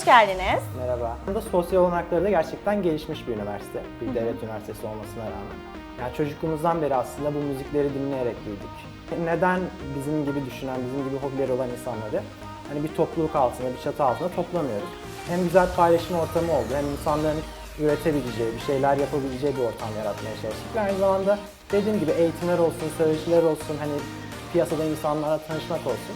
Hoş geldiniz. Merhaba. Burada sosyal olanakları da gerçekten gelişmiş bir üniversite. Bir devlet üniversitesi olmasına rağmen. Yani çocukluğumuzdan beri aslında bu müzikleri dinleyerek büyüdük. Neden bizim gibi düşünen, bizim gibi hobileri olan insanları hani bir topluluk altında, bir çatı altında toplamıyoruz? Hem güzel paylaşım ortamı oldu, hem insanların üretebileceği, bir şeyler yapabileceği bir ortam yaratmaya çalıştık. Ve aynı zamanda dediğim gibi eğitimler olsun, söyleşiler olsun, hani piyasada insanlarla tanışmak olsun.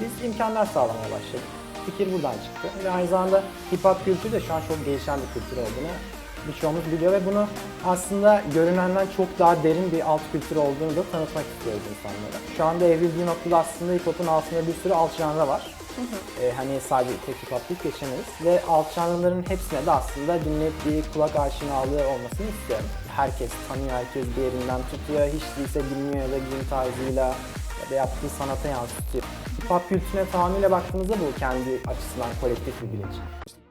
Biz imkanlar sağlamaya başladık. Fikir buradan çıktı. Ve aynı zamanda hip hop kültürü de şu an çok gelişen bir kültür olduğunu birçoğumuz biliyor ve bunu aslında görünenden çok daha derin bir alt kültür olduğunu da tanıtmak istiyoruz insanlara. Şu anda evrildiği noktada aslında hip hop'un altında bir sürü alt janrı var. Ee, hani sadece tek hip hop değil geçemeyiz. Ve alt janrların hepsine de aslında dinleyip bir kulak aşinalığı olmasını istiyorum. Herkes tanıyor, herkes bir yerinden tutuyor. Hiç değilse dinliyor ya da giyim tarzıyla da yaptığı sanata yansıtıyor. Hip hop kültürüne tamamıyla baktığımızda bu kendi açısından kolektif bir bilinç.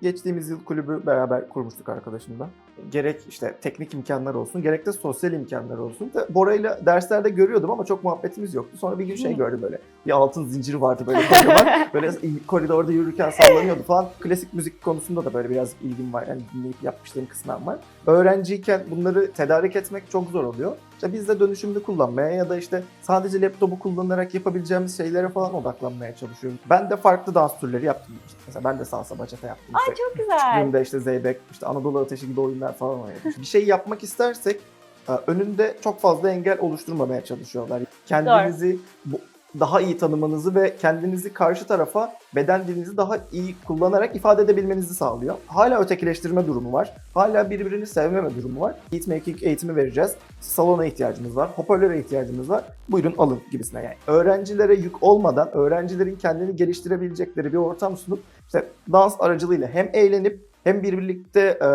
Geçtiğimiz yıl kulübü beraber kurmuştuk arkadaşımla. Gerek işte teknik imkanlar olsun, gerek de sosyal imkanlar olsun. Bora'yla derslerde görüyordum ama çok muhabbetimiz yoktu. Sonra bir gün şey gördüm böyle. Bir altın zinciri vardı böyle kocaman. böyle koridorda yürürken sallanıyordu falan. Klasik müzik konusunda da böyle biraz ilgim var. Yani dinleyip yapmışlığım kısmen var. Öğrenciyken bunları tedarik etmek çok zor oluyor. İşte biz de dönüşümlü kullanmaya ya da işte sadece laptopu kullanarak yapabileceğimiz şeylere falan odaklanmaya çalışıyorum. Ben de farklı dans türleri yaptım. İşte mesela ben de salsa bachata yaptım. Ay İşte çok güzel. Küçüklüğümde işte Zeybek, işte Anadolu Ateşi gibi oyunlar falan oynadım. bir şey yapmak istersek e, önünde çok fazla engel oluşturmamaya çalışıyorlar. Kendinizi bu- daha iyi tanımanızı ve kendinizi karşı tarafa beden dilinizi daha iyi kullanarak ifade edebilmenizi sağlıyor. Hala ötekileştirme durumu var. Hala birbirini sevmeme durumu var. Beatmaking eğitimi vereceğiz. Salona ihtiyacımız var. Hoparlöre ihtiyacımız var. Buyurun alın gibisine yani. Öğrencilere yük olmadan öğrencilerin kendini geliştirebilecekleri bir ortam sunup işte dans aracılığıyla hem eğlenip hem bir birlikte e,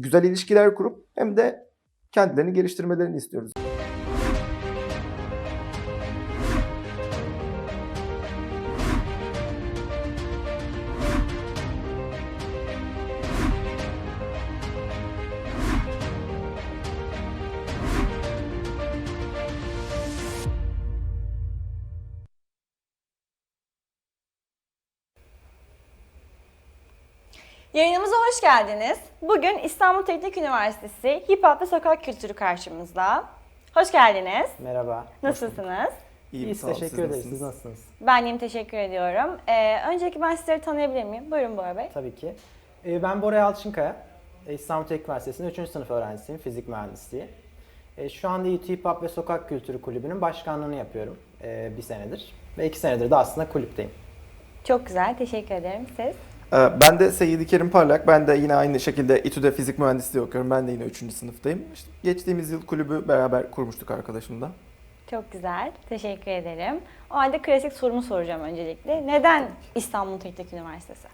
güzel ilişkiler kurup hem de kendilerini geliştirmelerini istiyoruz. Geldiniz. Bugün İstanbul Teknik Üniversitesi Hip Hop ve Sokak Kültürü karşımızda. Hoş geldiniz. Merhaba. Nasılsınız? Sağ olun. teşekkür ederiz. Siz nasılsınız? Ben iyiyim, teşekkür ediyorum. Ee, önceki ben sizleri tanıyabilir miyim? Buyurun Bora Bey. Tabii ki. Ee, Ben Bora Yalçınkaya. Ee, İstanbul Teknik Üniversitesi'nde 3. sınıf öğrencisiyim. Fizik mühendisliği. Ee, Şu anda YouTube Hip Hop ve Sokak Kültürü Kulübü'nün başkanlığını yapıyorum ee, bir senedir. Ve iki senedir de aslında kulüpteyim. Çok güzel, teşekkür ederim. Siz? Ee, Ben de Seyyidi Kerim Parlak. Ben de yine aynı şekilde İTÜ'de fizik mühendisliği okuyorum. Ben de yine 3. sınıftayım. İşte geçtiğimiz yıl kulübü beraber kurmuştuk arkadaşımla. Çok güzel, teşekkür ederim. O halde klasik sorumu soracağım öncelikle. Neden İstanbul Teknik Üniversitesi?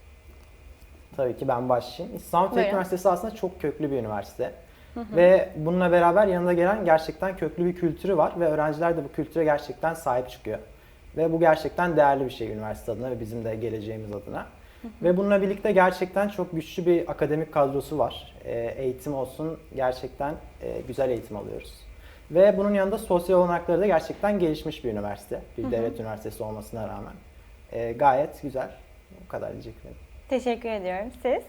Tabii ki ben başlayayım. İstanbul Teknik Buyurun. Üniversitesi aslında çok köklü bir üniversite. Ve bununla beraber yanında gelen gerçekten köklü bir kültürü var ve öğrenciler de bu kültüre gerçekten sahip çıkıyor. Ve bu gerçekten değerli bir şey üniversite adına ve bizim de geleceğimiz adına. Ve bununla birlikte gerçekten çok güçlü bir akademik kadrosu var. Ee, eğitim olsun gerçekten e, güzel eğitim alıyoruz. Ve bunun yanında sosyal olanakları da gerçekten gelişmiş bir üniversite. Bir devlet üniversitesi olmasına rağmen. Ee, gayet güzel. Bu kadar diyeceklerim. Teşekkür ediyorum. Siz?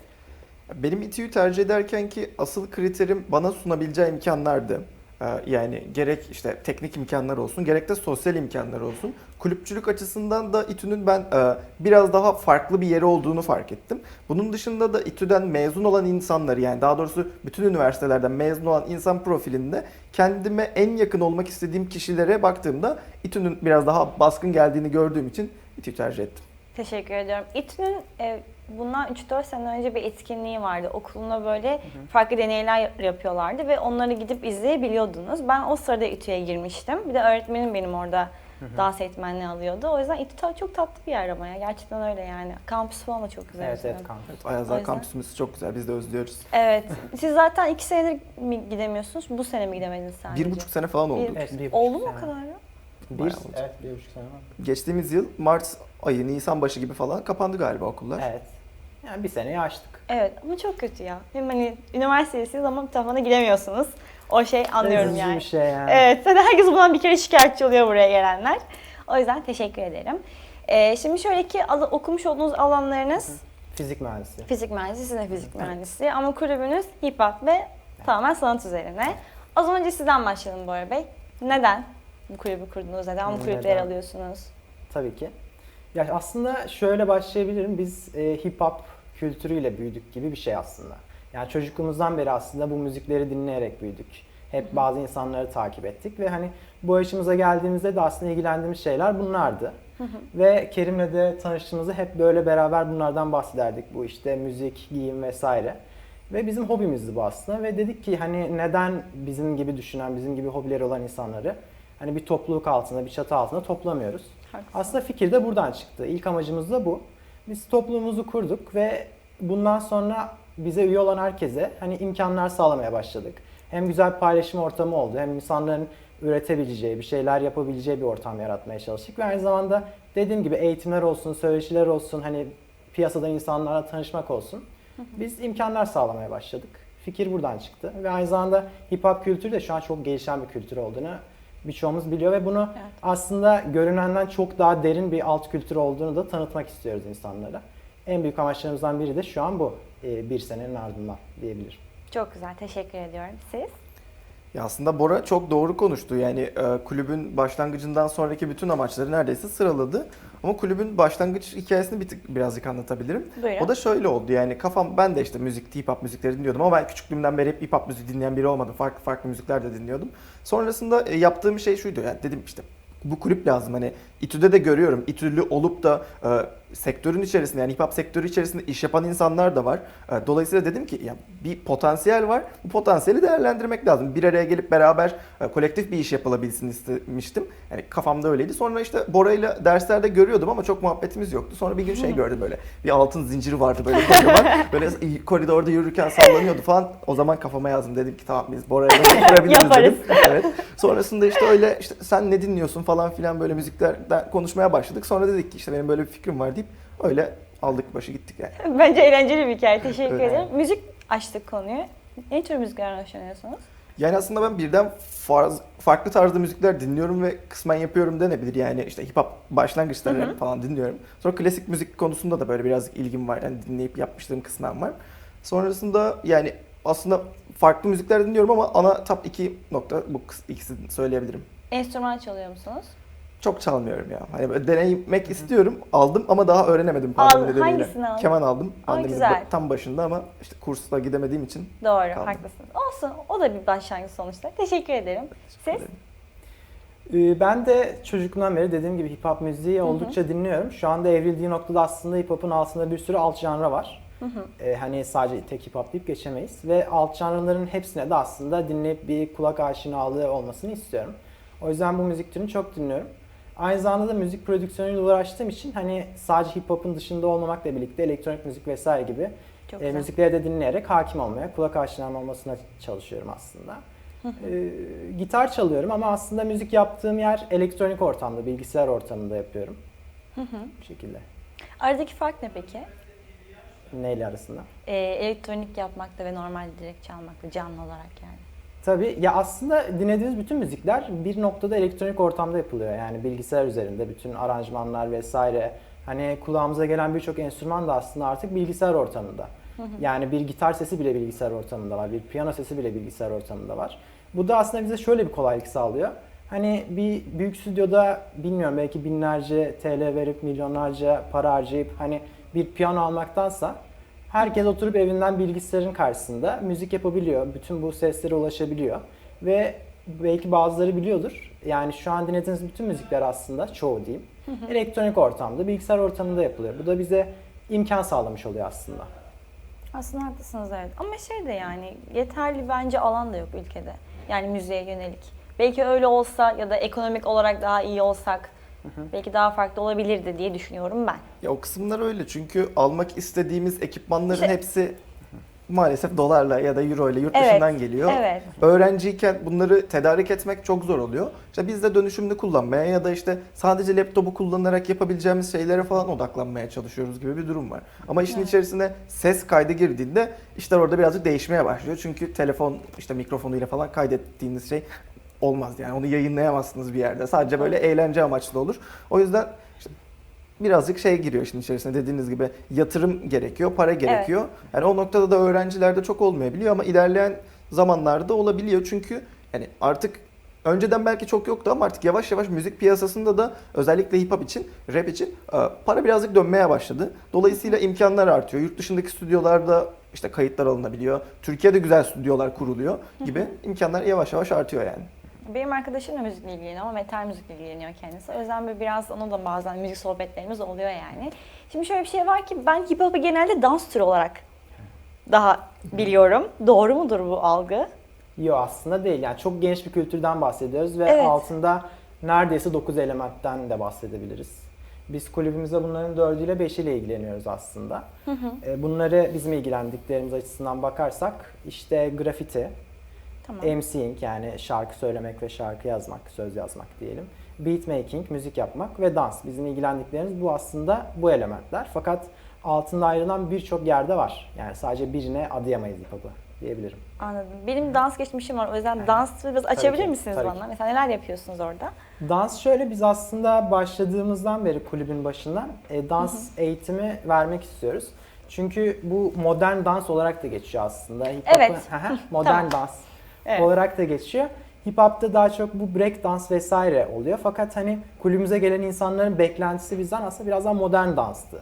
Benim İTÜ'yü tercih ederken ki asıl kriterim bana sunabileceği imkanlardı. Ee, Yani gerek işte teknik imkanlar olsun, gerek de sosyal imkanlar olsun. Kulüpçülük açısından da İTÜ'nün ben e, biraz daha farklı bir yeri olduğunu fark ettim. Bunun dışında da İTÜ'den mezun olan insanları yani daha doğrusu bütün üniversitelerden mezun olan insan profilinde kendime en yakın olmak istediğim kişilere baktığımda İTÜ'nün biraz daha baskın geldiğini gördüğüm için İTÜ'yü tercih ettim. Teşekkür ediyorum. İTÜ'nün e, bundan 3-4 sene önce bir etkinliği vardı. Okulunda böyle farklı deneyler yapıyorlardı ve onları gidip izleyebiliyordunuz. Ben o sırada İTÜ'ye girmiştim. Bir de öğretmenim benim orada dans eğitmenliği alıyordu. O yüzden İTÜ çok tatlı bir yer ama ya. Gerçekten öyle yani. Kampüs falan da çok güzel. Evet evet kampüs. Ayazlar yüzden- kampüsümüz çok güzel, biz de özlüyoruz. Evet. Siz zaten iki senedir mi gidemiyorsunuz? Bu sene mi gidemediniz sadece? Bir buçuk sene falan oldu. Bir- Evet, bir buçuk Oldu mu o kadar ya? Bir, evet bir buçuk sene var. Geçtiğimiz yıl Mart ayı, Nisan başı gibi falan kapandı galiba okullar. Evet. Yani bir seneyi açtık. Evet ama çok kötü ya. Hem hani üniversitedesiniz ama bir tarafına gidemiyorsunuz. O şey anlıyorum Üzücü yani. bir şey yani. Evet, zaten herkes bundan bir kere şikayetçi oluyor buraya gelenler. O yüzden teşekkür ederim. Ee, şimdi şöyle ki al- okumuş olduğunuz alanlarınız Fizik mühendisi. Fizik mühendisi, siz de fizik mühendisi ama kulübünüz hip hop ve tamamen sanat üzerine. O zaman önce sizden başlayalım Bora Bey. Neden bu kulübü kurdunuz? Neden bu Neden? alıyorsunuz? Tabii ki. Ya aslında şöyle başlayabilirim. Biz e, hip hop kültürüyle büyüdük gibi bir şey aslında. Yani çocukluğumuzdan beri aslında bu müzikleri dinleyerek büyüdük. Hep bazı insanları takip ettik ve hani bu yaşımıza geldiğimizde de aslında ilgilendiğimiz şeyler bunlardı. Ve Kerim'le de tanıştığımızda hep böyle beraber bunlardan bahsederdik. Bu işte müzik, giyim vesaire. Ve bizim hobimizdi bu aslında ve dedik ki hani neden bizim gibi düşünen, bizim gibi hobileri olan insanları hani bir topluluk altında, bir çatı altında toplamıyoruz. Haklısın. Aslında fikir de buradan çıktı. İlk amacımız da bu. Biz topluluğumuzu kurduk ve bundan sonra bize üye olan herkese hani imkanlar sağlamaya başladık. Hem güzel paylaşım ortamı oldu hem insanların üretebileceği, bir şeyler yapabileceği bir ortam yaratmaya çalıştık. Ve aynı zamanda dediğim gibi eğitimler olsun, söyleşiler olsun, hani piyasadan insanlarla tanışmak olsun. Biz imkanlar sağlamaya başladık. Fikir buradan çıktı ve aynı zamanda hip hop kültürü de şu an çok gelişen bir kültür olduğunu birçoğumuz biliyor ve bunu Evet. aslında görünenden çok daha derin bir alt kültür olduğunu da tanıtmak istiyoruz insanlara. En büyük amaçlarımızdan biri de şu an bu. Ee, bir senenin ardından diyebilirim. Çok güzel, teşekkür ediyorum. Siz? Ya aslında Bora çok doğru konuştu. Yani e, kulübün başlangıcından sonraki bütün amaçları neredeyse sıraladı. Ama kulübün başlangıç hikayesini bir tık birazcık anlatabilirim. Buyurun. O da şöyle oldu yani kafam ben de işte müzik, hip hop müzikleri dinliyordum ama ben küçüklüğümden beri hep hip hop müziği dinleyen biri olmadım. Farklı farklı müzikler de dinliyordum. Sonrasında e, yaptığım şey şuydu yani dedim işte bu kulüp lazım hani İTÜ'de de görüyorum. İTÜ'lü olup da e, sektörün içerisinde yani hip hop sektörü içerisinde iş yapan insanlar da var. E, dolayısıyla dedim ki ya bir potansiyel var. Bu potansiyeli değerlendirmek lazım. Bir araya gelip beraber e, kolektif bir iş yapılabilsin istemiştim. Yani kafamda öyleydi. Sonra işte Bora'yla derslerde görüyordum ama çok muhabbetimiz yoktu. Sonra bir gün şey gördüm böyle. Bir altın zinciri vardı böyle kocaman. böyle koridorda yürürken sallanıyordu falan. O zaman kafama yazdım. Dedim ki tamam biz Bora'yla kurabiliriz Yaparız. dedim. Evet. Sonrasında işte öyle işte sen ne dinliyorsun falan filan böyle müziklerden konuşmaya başladık. Sonra dedik ki işte benim böyle bir fikrim var deyip öyle aldık başı gittik yani. Bence eğlenceli bir hikaye, teşekkür Evet. ederim. Müzik açtık konuyu. Ne tür müziklerden hoşlanıyorsunuz? Yani aslında ben birden farz, farklı tarzda müzikler dinliyorum ve kısmen yapıyorum denebilir. Yani işte hip hop başlangıçları falan dinliyorum. Sonra klasik müzik konusunda da böyle birazcık ilgim var. Yani dinleyip yapmışlığım kısmen var. Sonrasında yani aslında farklı müzikler dinliyorum ama ana top 2 nokta bu ikisini söyleyebilirim. Enstrüman çalıyor musunuz? Çok çalmıyorum ya. Hani böyle denemek istiyorum. Aldım ama daha öğrenemedim pandemi nedeniyle. hangisini aldın? Keman aldım. Aa, Pandeminin güzel. tam başında ama işte kursla gidemediğim için Doğru, Kaldı. haklısınız. Olsun, o da bir başlangıç sonuçta. Teşekkür ederim. Siz? Ee, Ben de çocukluğumdan beri dediğim gibi hip hop müziği oldukça dinliyorum. Şu anda evrildiği noktada aslında hip hop'un altında bir sürü alt janra var. Ee, hani sadece tek hip hop deyip geçemeyiz. Ve alt janraların hepsine de aslında dinleyip bir kulak aşinalığı olmasını istiyorum. O yüzden bu müzik türünü çok dinliyorum. Aynı zamanda da müzik prodüksiyonuyla uğraştığım için hani sadece hip hop'un dışında olmamakla birlikte elektronik müzik vesaire gibi Çok e, güzel. müzikleri de dinleyerek hakim olmaya, kulak aşinam olmasına çalışıyorum aslında. Ee, gitar çalıyorum ama aslında müzik yaptığım yer elektronik ortamda, bilgisayar ortamında yapıyorum. Bu şekilde. Aradaki fark ne peki? Neyle arasında? Ee, elektronik yapmakta ve normal direkt çalmakta, canlı olarak yani. Tabii ya aslında dinlediğiniz bütün müzikler bir noktada elektronik ortamda yapılıyor. Yani bilgisayar üzerinde bütün aranjmanlar vesaire. Hani kulağımıza gelen birçok enstrüman da aslında artık bilgisayar ortamında. Yani bir gitar sesi bile bilgisayar ortamında var, bir piyano sesi bile bilgisayar ortamında var. Bu da aslında bize şöyle bir kolaylık sağlıyor. Hani bir büyük stüdyoda bilmiyorum belki binlerce TL verip milyonlarca para harcayıp hani bir piyano almaktansa herkes oturup evinden bilgisayarın karşısında müzik yapabiliyor. Bütün bu seslere ulaşabiliyor. Ve belki bazıları biliyordur. Yani şu an dinlediğiniz bütün müzikler aslında çoğu diyeyim. Elektronik ortamda, bilgisayar ortamında yapılıyor. Bu da bize imkan sağlamış oluyor aslında. Aslında haklısınız evet. Ama şey de yani yeterli bence alan da yok ülkede. Yani müziğe yönelik. Belki öyle olsa ya da ekonomik olarak daha iyi olsak belki daha farklı olabilirdi diye düşünüyorum ben. Ya o kısımlar öyle çünkü almak istediğimiz ekipmanların İşte- hepsi maalesef dolarla ya da euro ile yurt Evet, dışından geliyor. evet. Öğrenciyken bunları tedarik etmek çok zor oluyor. İşte biz de dönüşümlü kullanmaya ya da işte sadece laptopu kullanarak yapabileceğimiz şeylere falan odaklanmaya çalışıyoruz gibi bir durum var. Ama işin içerisine ses kaydı girdiğinde işler orada birazcık değişmeye başlıyor. Çünkü telefon işte mikrofonuyla falan kaydettiğiniz şey olmaz yani onu yayınlayamazsınız bir yerde. Sadece böyle eğlence amaçlı olur. O yüzden işte birazcık şey giriyor işin içerisine dediğiniz gibi yatırım gerekiyor, para gerekiyor. Yani o noktada da öğrencilerde çok olmayabiliyor ama ilerleyen zamanlarda olabiliyor çünkü yani artık önceden belki çok yoktu ama artık yavaş yavaş müzik piyasasında da özellikle hip hop için, rap için e, para birazcık dönmeye başladı. Dolayısıyla imkanlar artıyor. Yurt dışındaki stüdyolarda işte kayıtlar alınabiliyor. Türkiye'de güzel stüdyolar kuruluyor gibi imkanlar yavaş yavaş artıyor yani. Benim arkadaşım da müzikle ilgileniyor ama metal müzikle ilgileniyor kendisi. O yüzden böyle biraz ona da bazen müzik sohbetlerimiz oluyor yani. Şimdi şöyle bir şey var ki ben hip hop'u genelde dans türü olarak daha biliyorum. Doğru mudur bu algı? Yok aslında değil. Yani çok geniş bir kültürden bahsediyoruz ve Evet. altında neredeyse 9 elementten de bahsedebiliriz. Biz kulübümüzde bunların 4'üyle 5'iyle ilgileniyoruz aslında. E, Bunları bizim ilgilendiklerimiz açısından bakarsak işte grafiti, Tamam. MC'ing yani şarkı söylemek ve şarkı yazmak, söz yazmak diyelim. Beatmaking, müzik yapmak ve dans. Bizim ilgilendiklerimiz bu aslında bu elementler. Fakat altında ayrılan birçok yerde var. Yani sadece birine adayamayız hip hop'u diyebilirim. Anladım. Benim dans geçmişim var. O yüzden dans biraz açabilir ki, misiniz bana? ki. Mesela neler yapıyorsunuz orada? Dans şöyle biz aslında başladığımızdan beri kulübün başından e, dans eğitimi vermek istiyoruz. Çünkü bu modern dans olarak da geçiyor aslında. Hip Evet. Modern Tamam. dans Evet. olarak da geçiyor. Hip hop'ta daha çok bu break dans vesaire oluyor. Fakat hani kulübümüze gelen insanların beklentisi bizden aslında biraz daha modern danstı.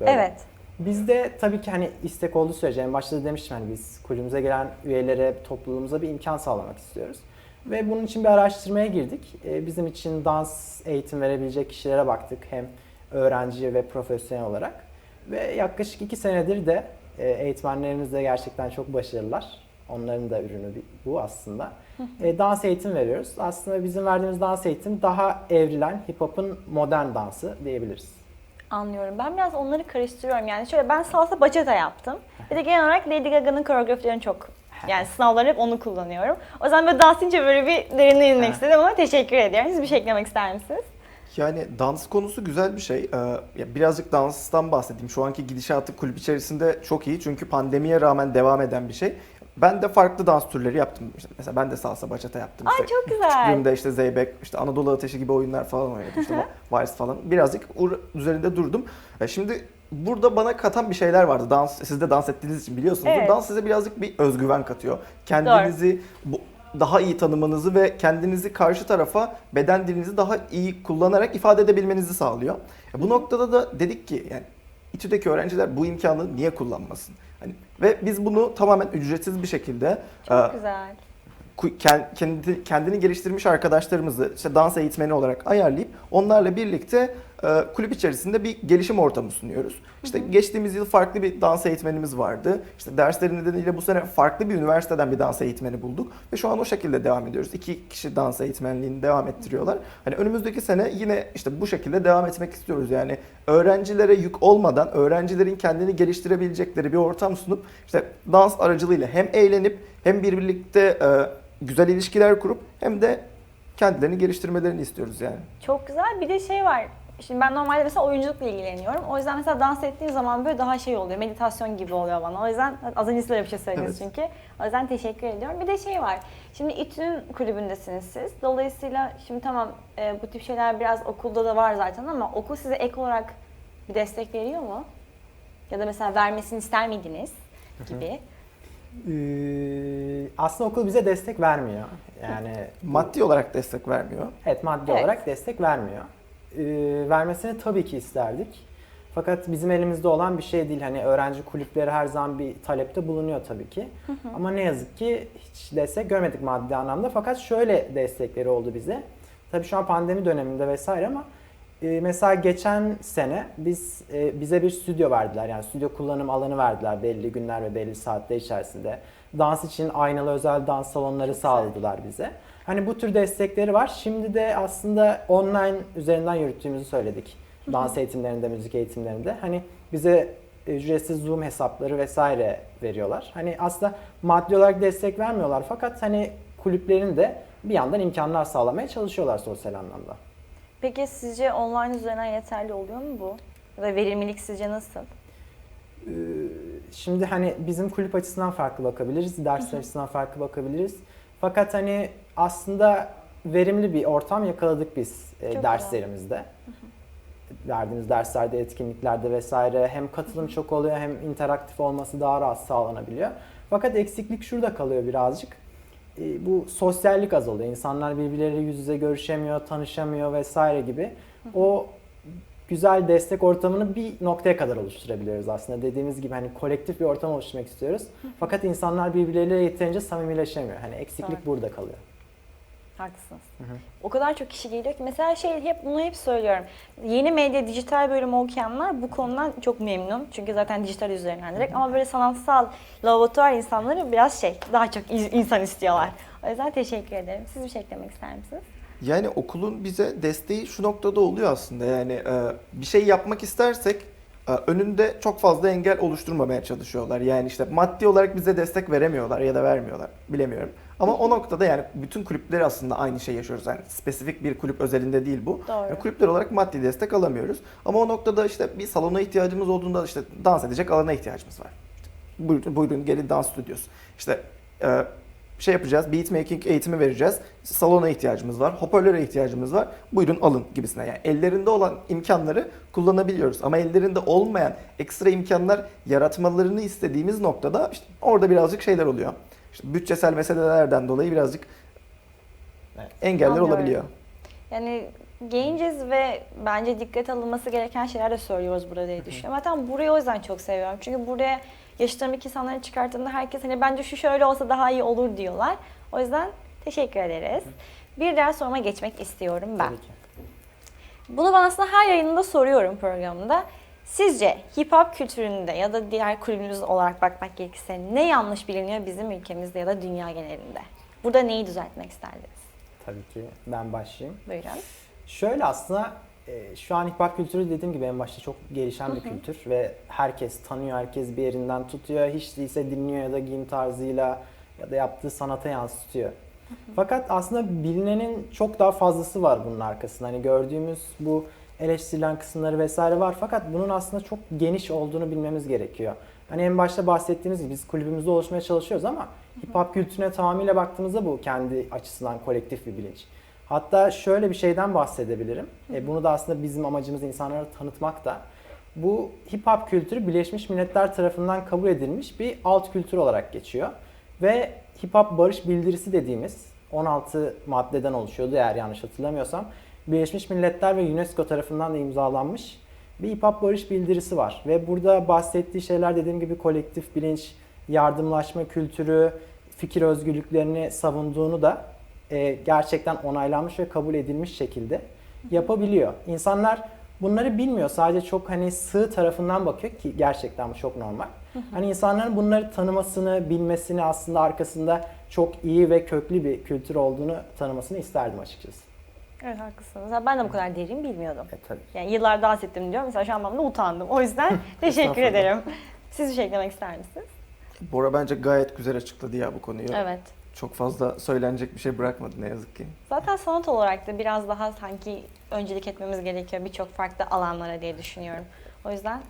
Böyle. Evet. Bizde tabii ki hani istek olduğu sürece en başta da demiştim hani biz kulübümüze gelen üyelere, topluluğumuza bir imkan sağlamak istiyoruz. Ve bunun için bir araştırmaya girdik. Ee, bizim için dans eğitim verebilecek kişilere baktık hem öğrenci ve profesyonel olarak. Ve yaklaşık iki senedir de e, eğitmenlerimiz de gerçekten çok başarılılar. Onların da ürünü bu aslında. E, dans eğitim veriyoruz. Aslında bizim verdiğimiz dans eğitim daha evrilen hip hop'un modern dansı diyebiliriz. Anlıyorum. Ben biraz onları karıştırıyorum. Yani şöyle ben salsa bachata yaptım. Bir de genel olarak Lady Gaga'nın koreografilerini çok yani sınavlarda hep onu kullanıyorum. O yüzden böyle dans deyince böyle bir derine inmek istedim ama teşekkür ediyorum. Siz bir şey eklemek ister misiniz? Yani dans konusu güzel bir şey. Ee, ya birazcık danstan bahsedeyim. Şu anki gidişatı kulüp içerisinde çok iyi çünkü pandemiye rağmen devam eden bir şey. Ben de farklı dans türleri yaptım. İşte mesela ben de salsa bachata yaptım. Aa İşte çok güzel. Küçüklüğümde işte Zeybek, işte Anadolu Ateşi gibi oyunlar falan oynadım. İşte vals falan. Birazcık üzerinde durdum. E şimdi burada bana katan bir şeyler vardı. Dans, siz de dans ettiğiniz için biliyorsunuz. Evet. Dans size birazcık bir özgüven katıyor. Kendinizi bu, daha iyi tanımanızı ve kendinizi karşı tarafa beden dilinizi daha iyi kullanarak ifade edebilmenizi sağlıyor. E bu noktada da dedik ki yani İTÜ'deki öğrenciler bu imkanı niye kullanmasın? Hani ve biz bunu tamamen ücretsiz bir şekilde Çok e, güzel. kendi, kendini geliştirmiş arkadaşlarımızı işte dans eğitmeni olarak ayarlayıp onlarla birlikte kulüp içerisinde bir gelişim ortamı sunuyoruz. İşte geçtiğimiz yıl farklı bir dans eğitmenimiz vardı. İşte dersleri nedeniyle bu sene farklı bir üniversiteden bir dans eğitmeni bulduk ve şu an o şekilde devam ediyoruz. İki kişi dans eğitmenliğini devam ettiriyorlar. Hani önümüzdeki sene yine işte bu şekilde devam etmek istiyoruz. Yani öğrencilere yük olmadan öğrencilerin kendini geliştirebilecekleri bir ortam sunup işte dans aracılığıyla hem eğlenip hem bir birlikte e, güzel ilişkiler kurup hem de kendilerini geliştirmelerini istiyoruz yani. Çok güzel. Bir de şey var. Şimdi ben normalde mesela oyunculukla ilgileniyorum. O yüzden mesela dans ettiğim zaman böyle daha şey oluyor. Meditasyon gibi oluyor bana. O yüzden az önce size de bir şey söylediniz Evet. çünkü. O yüzden teşekkür ediyorum. Bir de şey var. Şimdi İTÜ'nün kulübündesiniz siz. Dolayısıyla şimdi tamam e, bu tip şeyler biraz okulda da var zaten ama okul size ek olarak bir destek veriyor mu? Ya da mesela vermesini ister miydiniz gibi. Ee, aslında okul bize destek vermiyor. Yani Maddi olarak destek vermiyor. evet maddi Evet. olarak destek vermiyor. Ee, vermesini tabii ki isterdik. Fakat bizim elimizde olan bir şey değil. Hani öğrenci kulüpleri her zaman bir talepte bulunuyor tabii ki. Ama ne yazık ki hiç destek görmedik maddi anlamda. Fakat şöyle destekleri oldu bize. Tabii şu an pandemi döneminde vesaire ama e, mesela geçen sene biz e, bize bir stüdyo verdiler. Yani stüdyo kullanım alanı verdiler belli günler ve belli saatler içerisinde. Dans için aynalı özel dans salonları sağladılar bize. Hani bu tür destekleri var. Şimdi de aslında online üzerinden yürüttüğümüzü söyledik. Dans eğitimlerinde, müzik eğitimlerinde. Hani bize ücretsiz Zoom hesapları vesaire veriyorlar. Hani aslında maddi olarak destek vermiyorlar fakat hani kulüplerin de bir yandan imkanlar sağlamaya çalışıyorlar sosyal anlamda. Peki sizce online üzerinden yeterli oluyor mu bu? Ya da verimlilik sizce nasıl? Ee, Şimdi hani bizim kulüp açısından farklı bakabiliriz, dersler açısından farklı bakabiliriz. Fakat hani aslında verimli bir ortam yakaladık biz e, Çok derslerimizde. verdiğimiz derslerde, etkinliklerde vesaire hem katılım çok oluyor hem interaktif olması daha rahat sağlanabiliyor. Fakat eksiklik şurada kalıyor birazcık. E, bu sosyallik azalıyor. İnsanlar birbirleriyle yüz yüze görüşemiyor, tanışamıyor vesaire gibi. O güzel destek ortamını bir noktaya kadar oluşturabiliyoruz aslında. Dediğimiz gibi hani kolektif bir ortam oluşturmak istiyoruz. Fakat insanlar birbirleriyle yeterince samimileşemiyor. Hani eksiklik Doğru. burada kalıyor. Haklısınız. O kadar çok kişi geliyor ki mesela şey hep bunu hep söylüyorum. Yeni medya dijital bölümü okuyanlar bu konudan çok memnun. Çünkü zaten dijital üzerinden direkt ama böyle sanatsal laboratuvar insanları biraz şey daha çok insan istiyorlar. O yüzden teşekkür ederim. Siz bir şey eklemek ister misiniz? Yani okulun bize desteği şu noktada oluyor aslında. Yani e, bir şey yapmak istersek e, önünde çok fazla engel oluşturmamaya çalışıyorlar. Yani işte maddi olarak bize destek veremiyorlar ya da vermiyorlar. Bilemiyorum. Ama o noktada yani bütün kulüpleri aslında aynı şey yaşıyoruz. Yani spesifik bir kulüp özelinde değil bu. Doğru. Yani kulüpler olarak maddi destek alamıyoruz. Ama o noktada işte bir salona ihtiyacımız olduğunda işte dans edecek alana ihtiyacımız var. İşte buyurun, buyurun gelin dans stüdyosu. İşte e, şey yapacağız, beatmaking eğitimi vereceğiz. Salona ihtiyacımız var, hoparlöre ihtiyacımız var. Buyurun alın gibisine. Yani ellerinde olan imkanları kullanabiliyoruz. Ama ellerinde olmayan ekstra imkanlar yaratmalarını istediğimiz noktada işte orada birazcık şeyler oluyor. İşte bütçesel meselelerden dolayı birazcık Evet. engeller Anlıyorum. olabiliyor. Yani genciz ve bence dikkat alınması gereken şeyler de söylüyoruz burada diye düşünüyorum. Zaten burayı o yüzden çok seviyorum. Çünkü buraya yaşadığım iki insanları çıkarttığımda herkes hani bence şu şöyle olsa daha iyi olur diyorlar. O yüzden teşekkür ederiz. Bir diğer soruma geçmek istiyorum ben. Tabii ki. Bunu ben aslında her yayınında soruyorum programda. Sizce hip hop kültüründe ya da diğer kulübümüz olarak bakmak gerekirse ne yanlış biliniyor bizim ülkemizde ya da dünya genelinde? Burada neyi düzeltmek isterdiniz? Tabii ki ben başlayayım. Buyurun. Şöyle aslında e, şu an hip hop kültürü dediğim gibi en başta çok gelişen bir kültür ve herkes tanıyor, herkes bir yerinden tutuyor. Hiç değilse dinliyor ya da giyim tarzıyla ya da yaptığı sanata yansıtıyor. Fakat aslında bilinenin çok daha fazlası var bunun arkasında. Hani gördüğümüz bu eleştirilen kısımları vesaire var fakat bunun aslında çok geniş olduğunu bilmemiz gerekiyor. Hani en başta bahsettiğimiz gibi biz kulübümüzde oluşmaya çalışıyoruz ama hip hop kültürüne tamamıyla baktığımızda bu kendi açısından kolektif bir bilinç. Hatta şöyle bir şeyden bahsedebilirim. E, bunu da aslında bizim amacımız insanlara tanıtmak da. Bu hip hop kültürü Birleşmiş Milletler tarafından kabul edilmiş bir alt kültür olarak geçiyor. Ve hip hop barış bildirisi dediğimiz 16 maddeden oluşuyordu eğer yanlış hatırlamıyorsam. Birleşmiş Milletler ve UNESCO tarafından da imzalanmış bir hip hop barış bildirisi var. Ve burada bahsettiği şeyler dediğim gibi kolektif bilinç, yardımlaşma kültürü, fikir özgürlüklerini savunduğunu da e, gerçekten onaylanmış ve kabul edilmiş şekilde yapabiliyor. İnsanlar bunları bilmiyor. Sadece çok hani sığ tarafından bakıyor ki gerçekten bu çok normal. Hani insanların bunları tanımasını, bilmesini aslında arkasında çok iyi ve köklü bir kültür olduğunu tanımasını isterdim açıkçası. Evet haklısınız. Ben de bu kadar derin bilmiyordum. E, tabii. Yani yıllar dans ettim diyor. Mesela şu an ben de utandım. O yüzden teşekkür ederim. Siz bir şey eklemek ister misiniz? Bora bence gayet güzel açıkladı ya bu konuyu. Evet. Çok fazla söylenecek bir şey bırakmadı ne yazık ki. Zaten sanat olarak da biraz daha sanki öncelik etmemiz gerekiyor birçok farklı alanlara diye düşünüyorum. O yüzden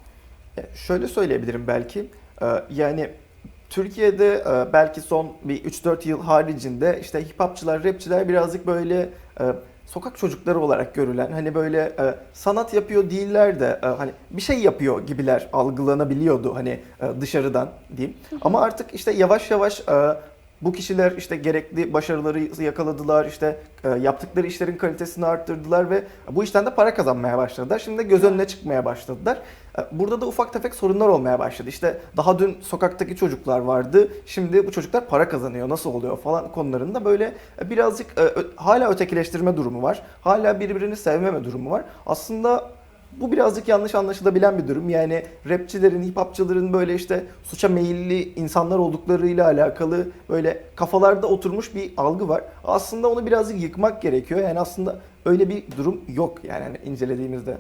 E, Şöyle söyleyebilirim belki. Ee, Yani Türkiye'de e, belki son bir 3-4 yıl haricinde işte hip hopçılar, rapçiler birazcık böyle e, sokak çocukları olarak görülen hani böyle e, sanat yapıyor değiller de e, hani bir şey yapıyor gibiler algılanabiliyordu hani e, dışarıdan diyeyim. Ama artık işte yavaş yavaş e, bu kişiler işte gerekli başarıları yakaladılar, işte e, yaptıkları işlerin kalitesini arttırdılar ve bu işten de para kazanmaya başladılar. Şimdi de göz önüne çıkmaya başladılar. E, Burada da ufak tefek sorunlar olmaya başladı. İşte daha dün sokaktaki çocuklar vardı, şimdi bu çocuklar para kazanıyor, nasıl oluyor falan konularında böyle e, birazcık hala ötekileştirme durumu var. Hala birbirini sevmeme durumu var. Aslında bu birazcık yanlış anlaşılabilen bir durum. Yani rapçilerin, hip hopçıların böyle işte suça meyilli insanlar olduklarıyla alakalı böyle kafalarda oturmuş bir algı var. Aslında onu birazcık yıkmak gerekiyor. Yani aslında öyle bir durum yok yani hani incelediğimizde.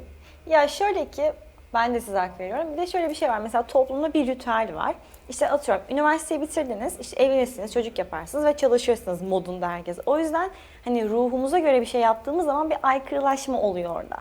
ya şöyle ki ben de size hak veriyorum. Bir de şöyle bir şey var. Mesela toplumda bir ritüel var. İşte atıyorum üniversiteyi bitirdiniz, işte evlenirsiniz, çocuk yaparsınız ve çalışırsınız modunda herkes. O yüzden hani ruhumuza göre bir şey yaptığımız zaman bir aykırılaşma oluyor orada.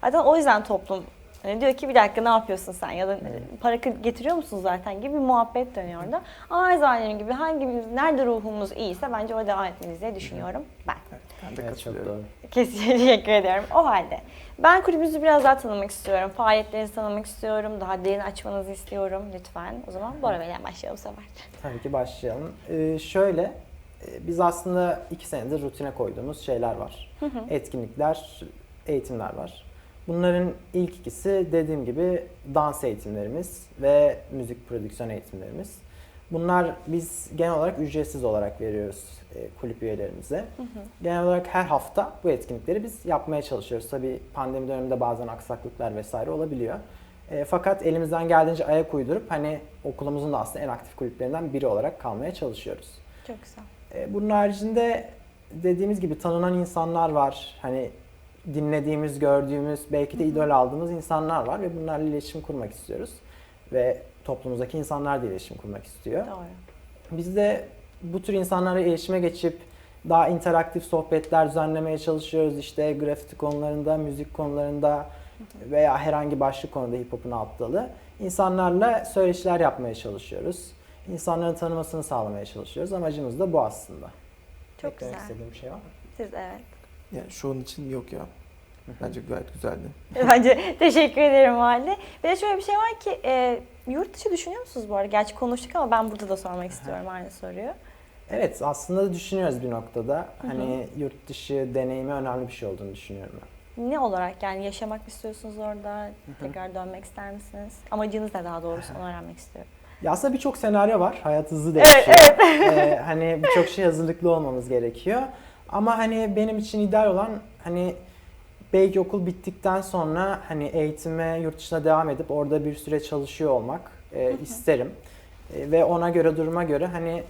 Zaten o yüzden toplum hani diyor ki bir dakika ne yapıyorsun sen ya da para getiriyor musun zaten gibi bir muhabbet dönüyor orada. Ama dediğim gibi hangi nerede ruhumuz iyiyse bence orada devam etmeliyiz diye düşünüyorum ben. Ben de Evet, katılıyorum. Kesinlikle teşekkür ederim. O halde ben kulübümüzü biraz daha tanımak istiyorum. Faaliyetlerinizi tanımak istiyorum. Daha derin açmanızı istiyorum lütfen. O zaman Bora Bey'le başlayalım bu sefer. Tabii ki başlayalım. Ee, şöyle, e, biz aslında iki senedir rutine koyduğumuz şeyler var. Etkinlikler, eğitimler var. Bunların ilk ikisi dediğim gibi dans eğitimlerimiz ve müzik prodüksiyon eğitimlerimiz. Bunlar biz genel olarak ücretsiz olarak veriyoruz e, kulüp üyelerimize. Genel olarak her hafta bu etkinlikleri biz yapmaya çalışıyoruz. Tabii pandemi döneminde bazen aksaklıklar vesaire olabiliyor. E, fakat elimizden geldiğince ayak uydurup hani okulumuzun da aslında en aktif kulüplerinden biri olarak kalmaya çalışıyoruz. Çok güzel. E, bunun haricinde dediğimiz gibi tanınan insanlar var. Hani dinlediğimiz, gördüğümüz, belki de idol aldığımız insanlar var ve bunlarla iletişim kurmak istiyoruz. Ve toplumumuzdaki insanlar da iletişim kurmak istiyor. Doğru. Biz de bu tür insanlarla iletişime geçip daha interaktif sohbetler düzenlemeye çalışıyoruz. İşte grafiti konularında, müzik konularında veya herhangi başka konuda hip hop'un alt dalı. İnsanlarla söyleşiler yapmaya çalışıyoruz. İnsanların tanımasını sağlamaya çalışıyoruz. Amacımız da bu aslında. Çok Eklemek güzel. istediğim bir şey var mı? Siz evet. Yani şu an için yok ya. Bence gayet güzeldi. Bence teşekkür ederim o halde. Bir de şöyle bir şey var ki e, yurt dışı düşünüyor musunuz bu arada? Gerçi konuştuk ama ben burada da sormak istiyorum aynı soruyu. Evet aslında düşünüyoruz bir noktada. Hani yurt dışı deneyimi önemli bir şey olduğunu düşünüyorum ben. Ne olarak yani yaşamak istiyorsunuz orada? Tekrar dönmek ister misiniz? Amacınız ne daha doğrusu onu öğrenmek istiyorum. Ya aslında birçok senaryo var. Hayat hızlı değişiyor. Ee, hani birçok şey hazırlıklı olmamız gerekiyor. Ama hani benim için ideal olan hani belki okul bittikten sonra hani eğitime yurt dışına devam edip orada bir süre çalışıyor olmak e, isterim. E, ve ona göre duruma göre hani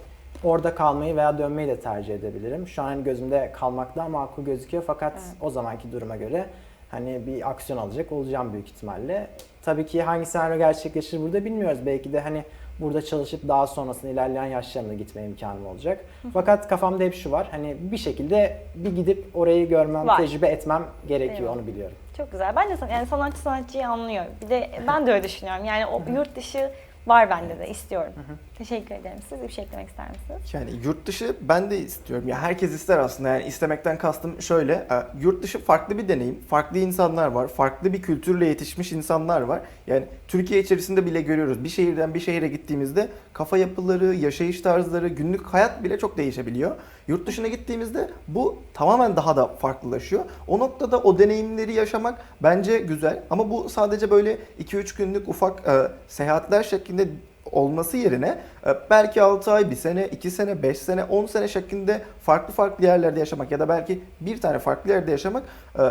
orada kalmayı veya dönmeyi de tercih edebilirim. Şu an hani gözümde kalmak daha makul gözüküyor fakat Evet. o zamanki duruma göre hani bir aksiyon alacak olacağım büyük ihtimalle. Tabii ki hangi senaryo gerçekleşir burada bilmiyoruz. Belki de hani burada çalışıp daha sonrasında ilerleyen yaşlarımda gitme imkanım olacak. Fakat kafamda hep şu var. Hani bir şekilde bir gidip orayı görmem, Var. tecrübe etmem gerekiyor Eyvallah. onu biliyorum. Çok güzel. Ben de yani sanatçı sanatçıyı anlıyor. Bir de ben de öyle düşünüyorum. Yani o yurt dışı var bende de istiyorum. Teşekkür ederim. Siz bir şey eklemek ister misiniz? Yani yurt dışı ben de istiyorum. Ya herkes ister aslında. Yani istemekten kastım şöyle. e, Yurt dışı farklı bir deneyim. Farklı insanlar var. Farklı bir kültürle yetişmiş insanlar var. Yani Türkiye içerisinde bile görüyoruz. Bir şehirden bir şehire gittiğimizde kafa yapıları, yaşayış tarzları, günlük hayat bile çok değişebiliyor. Yurt dışına gittiğimizde bu tamamen daha da farklılaşıyor. O noktada o deneyimleri yaşamak bence güzel. Ama bu sadece böyle 2-3 günlük ufak e, seyahatler şeklinde olması yerine e, belki 6 ay, 1 sene, 2 sene, 5 sene, 10 sene şeklinde farklı farklı yerlerde yaşamak ya da belki bir tane farklı yerde yaşamak e,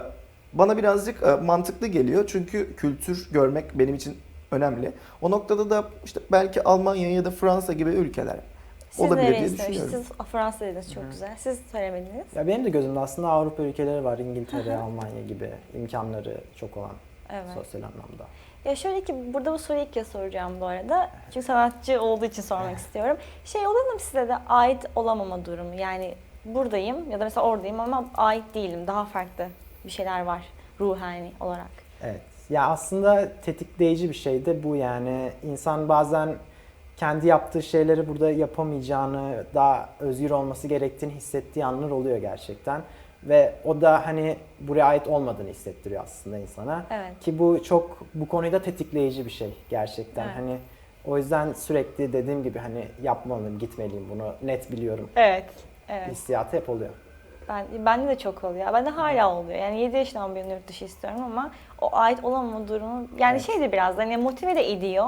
bana birazcık e, mantıklı geliyor. Çünkü kültür görmek benim için önemli. O noktada da işte belki Almanya ya da Fransa gibi ülkeler Siz olabilir diye düşünüyorum. Siz Fransa dediniz çok güzel. Siz söylemediniz. Ya benim de gözümde aslında Avrupa ülkeleri var. İngiltere, Almanya gibi imkanları çok olan Evet. sosyal anlamda. Ya şöyle ki burada bu soruyu ilk kez soracağım bu arada. Çünkü sanatçı olduğu için sormak istiyorum. Şey olur mu size de ait olamama durumu? Yani buradayım ya da mesela oradayım ama ait değilim. Daha farklı bir şeyler var ruhani olarak. Evet. Ya aslında tetikleyici bir şey de bu yani. insan bazen kendi yaptığı şeyleri burada yapamayacağını, daha özgür olması gerektiğini hissettiği anlar oluyor gerçekten. Ve o da hani buraya ait olmadığını hissettiriyor aslında insana. Evet. Ki bu çok bu konuda tetikleyici bir şey gerçekten. Evet. Hani o yüzden sürekli dediğim gibi hani yapmalıyım, gitmeliyim bunu net biliyorum. Evet. Evet. Hissiyatı hep oluyor. Ben, bende de çok oluyor. Bende hala oluyor. Yani 7 yaşından beri yurt dışı istiyorum ama o ait olamama durumu yani Evet. şey de biraz da hani motive de ediyor.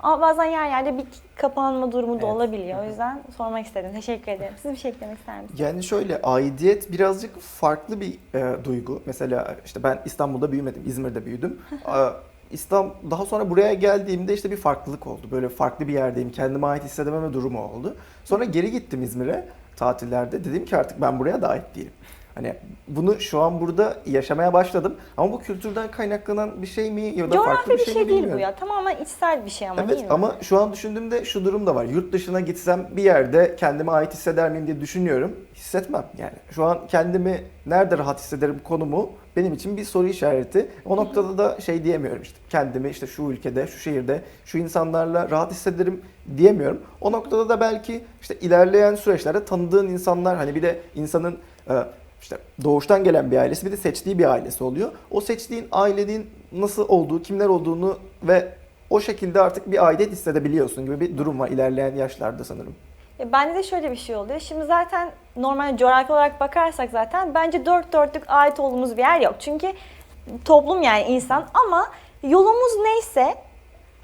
Ama bazen yer yerde bir kapanma durumu da Evet. olabiliyor. O yüzden sormak istedim. Teşekkür ederim. Siz bir şey eklemek ister misiniz? Yani şöyle aidiyet birazcık farklı bir e, duygu. Mesela işte ben İstanbul'da büyümedim, İzmir'de büyüdüm. İstanbul daha sonra buraya geldiğimde işte bir farklılık oldu. Böyle farklı bir yerdeyim, kendime ait hissedememe durumu oldu. Sonra geri gittim İzmir'e tatillerde. Dedim ki artık ben buraya da ait değilim. Hani bunu şu an burada yaşamaya başladım. Ama bu kültürden kaynaklanan bir şey mi ya da farklı Coğrafi bir bir şey, şey mi değil bu bilmiyorum. ya. Tamamen içsel bir şey ama Evet değil mi? ama şu an düşündüğümde şu durum da var. Yurt dışına gitsem bir yerde kendime ait hisseder miyim diye düşünüyorum. Hissetmem yani. Şu an kendimi nerede rahat hissederim konumu benim için bir soru işareti. O noktada da şey diyemiyorum işte. Kendimi işte şu ülkede, şu şehirde, şu insanlarla rahat hissederim diyemiyorum. O noktada da belki işte ilerleyen süreçlerde tanıdığın insanlar hani bir de insanın e, işte doğuştan gelen bir ailesi bir de seçtiği bir ailesi oluyor. O seçtiğin ailenin nasıl olduğu, kimler olduğunu ve o şekilde artık bir aidiyet hissedebiliyorsun gibi bir durum var ilerleyen yaşlarda sanırım. Ya bende de şöyle bir şey oluyor. Şimdi zaten normal coğrafi olarak bakarsak zaten bence dört dörtlük ait olduğumuz bir yer yok. Çünkü toplum yani insan ama yolumuz neyse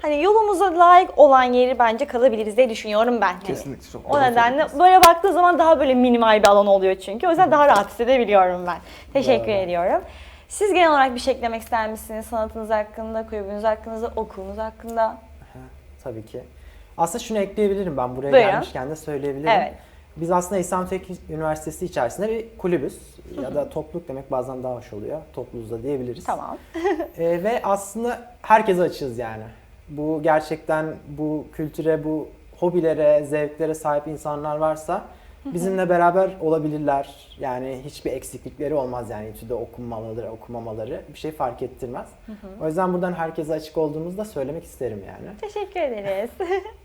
hani yolumuza layık olan yeri bence kalabiliriz diye düşünüyorum ben. Hani Kesinlikle çok O nedenle böyle baktığı zaman daha böyle minimal bir alan oluyor çünkü. O yüzden daha rahat hissedebiliyorum ben. Teşekkür Doğru. ediyorum. Siz genel olarak bir şey eklemek ister misiniz? Sanatınız hakkında, kulübünüz hakkında, okulunuz hakkında? Tabii ki. Aslında şunu ekleyebilirim ben buraya Buyurun. gelmişken de söyleyebilirim. Evet. Biz aslında İslam Teknik Üniversitesi içerisinde bir kulübüz ya da topluluk demek bazen daha hoş oluyor. Topluluğuz da diyebiliriz. Tamam. Ee, ve aslında herkese açığız yani. Bu gerçekten bu kültüre, bu hobilere, zevklere sahip insanlar varsa bizimle beraber olabilirler. Yani hiçbir eksiklikleri olmaz yani İTÜ'de okunmamaları, okumamaları bir şey fark ettirmez. O yüzden buradan herkese açık olduğumuzu da söylemek isterim yani. Teşekkür ederiz.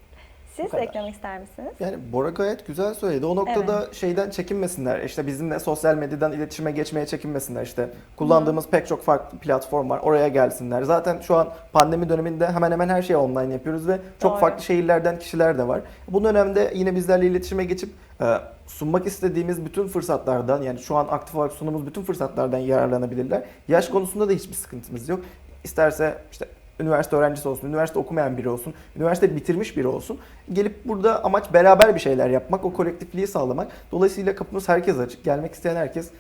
Siz eklemek ister misiniz? Yani Bora gayet güzel söyledi. O noktada şeyden çekinmesinler. İşte bizimle sosyal medyadan iletişime geçmeye çekinmesinler. İşte kullandığımız pek çok farklı platform var. Oraya gelsinler. Zaten şu an pandemi döneminde hemen hemen her şeyi online yapıyoruz ve çok Doğru. farklı şehirlerden kişiler de var. Bu dönemde yine bizlerle iletişime geçip e, sunmak istediğimiz bütün fırsatlardan yani şu an aktif olarak sunduğumuz bütün fırsatlardan yararlanabilirler. Yaş konusunda da hiçbir sıkıntımız yok. İsterse işte üniversite öğrencisi olsun, üniversite okumayan biri olsun, üniversite bitirmiş biri olsun. Gelip burada amaç beraber bir şeyler yapmak, o kolektifliği sağlamak. Dolayısıyla kapımız herkese açık. Gelmek isteyen herkes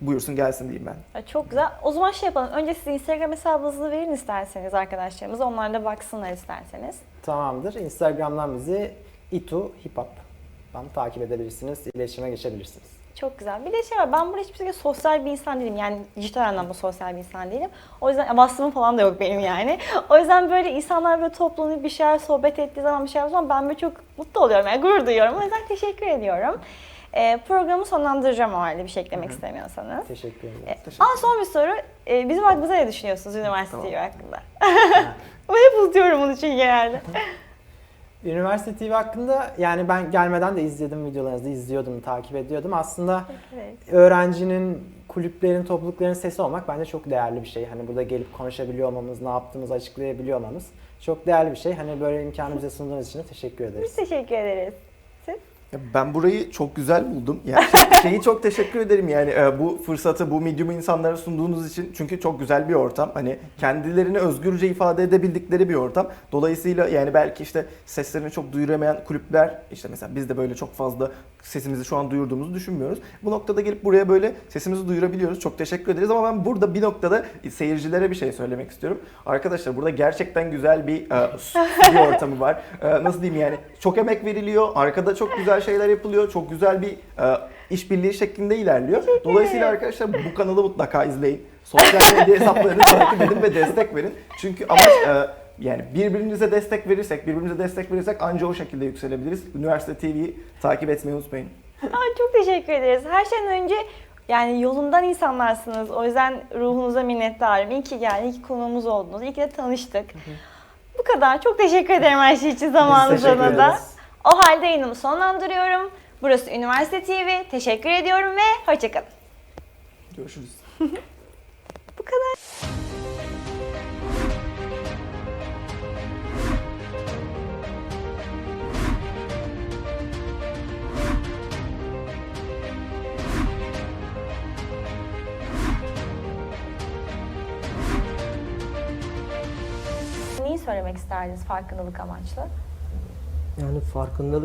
buyursun gelsin diyeyim ben. Ya Çok güzel. O zaman şey yapalım. Önce siz Instagram hesabınızı verin isterseniz arkadaşlarımıza. Onlar da baksınlar isterseniz. Tamamdır. Instagram'dan bizi itu hip hop'tan takip edebilirsiniz, iletişime geçebilirsiniz. Çok güzel. Bir de şey var. Ben burada hiçbir şekilde sosyal bir insan değilim. Yani dijital anlamda sosyal bir insan değilim. O yüzden vasfım falan da yok benim yani. O yüzden böyle insanlar böyle toplanıp bir şeyler sohbet ettiği zaman bir şey yaptığı zaman ben böyle çok mutlu oluyorum. Yani gurur duyuyorum. O yüzden teşekkür ediyorum. Ee, programı sonlandıracağım o halde bir şey eklemek istemiyorsanız. Teşekkür ederim. Ee, Teşekkür Ama son bir soru. Ee, bizim hakkımızda ne düşünüyorsunuz üniversite Tamam. Hakkında? Ben hep unutuyorum bunu çünkü genelde. Üniversite TV hakkında yani ben gelmeden de izledim videolarınızı, izliyordum, takip ediyordum. Aslında Evet. öğrencinin, kulüplerin, toplulukların sesi olmak bence çok değerli bir şey. Hani burada gelip konuşabiliyor olmamız, ne yaptığımızı açıklayabiliyor olmamız çok değerli bir şey. Hani böyle imkanı bize sunduğunuz için de teşekkür ederiz. Biz teşekkür ederiz. Ben burayı çok güzel buldum. Yani şey- şeyi çok teşekkür ederim yani e, bu fırsatı, bu medium'u insanlara sunduğunuz için. Çünkü çok güzel bir ortam. Hani kendilerini özgürce ifade edebildikleri bir ortam. Dolayısıyla yani belki işte seslerini çok duyuramayan kulüpler, işte mesela biz de böyle çok fazla sesimizi şu an duyurduğumuzu düşünmüyoruz. Bu noktada gelip buraya böyle sesimizi duyurabiliyoruz. Çok teşekkür ederiz ama ben burada bir noktada seyircilere bir şey söylemek istiyorum. Arkadaşlar burada gerçekten güzel bir e, stüdyo ortamı var. E, nasıl diyeyim yani çok emek veriliyor. Arkada çok güzel şeyler yapılıyor. Çok güzel bir e, işbirliği şeklinde ilerliyor. Dolayısıyla arkadaşlar bu kanalı mutlaka izleyin. Sosyal medya hesaplarını takip edin ve destek verin. Çünkü amaç e, yani birbirimize destek verirsek, birbirimize destek verirsek anca o şekilde yükselebiliriz. Üniversite TV'yi takip etmeyi unutmayın. Ay, çok teşekkür ederiz. Her şeyden önce yani yolundan insanlarsınız. O yüzden ruhunuza minnettarım. İyi ki geldin, iyi ki konuğumuz oldunuz. İyi ki de tanıştık. Bu kadar. Çok teşekkür ederim her şey için zamanınıza teşekkür da. O halde yayınımı sonlandırıyorum. Burası Üniversite TV. Teşekkür ediyorum ve hoşçakalın. Görüşürüz. Bu kadar. Neyi söylemek isterdiniz farkındalık amaçlı? Yani farkındalık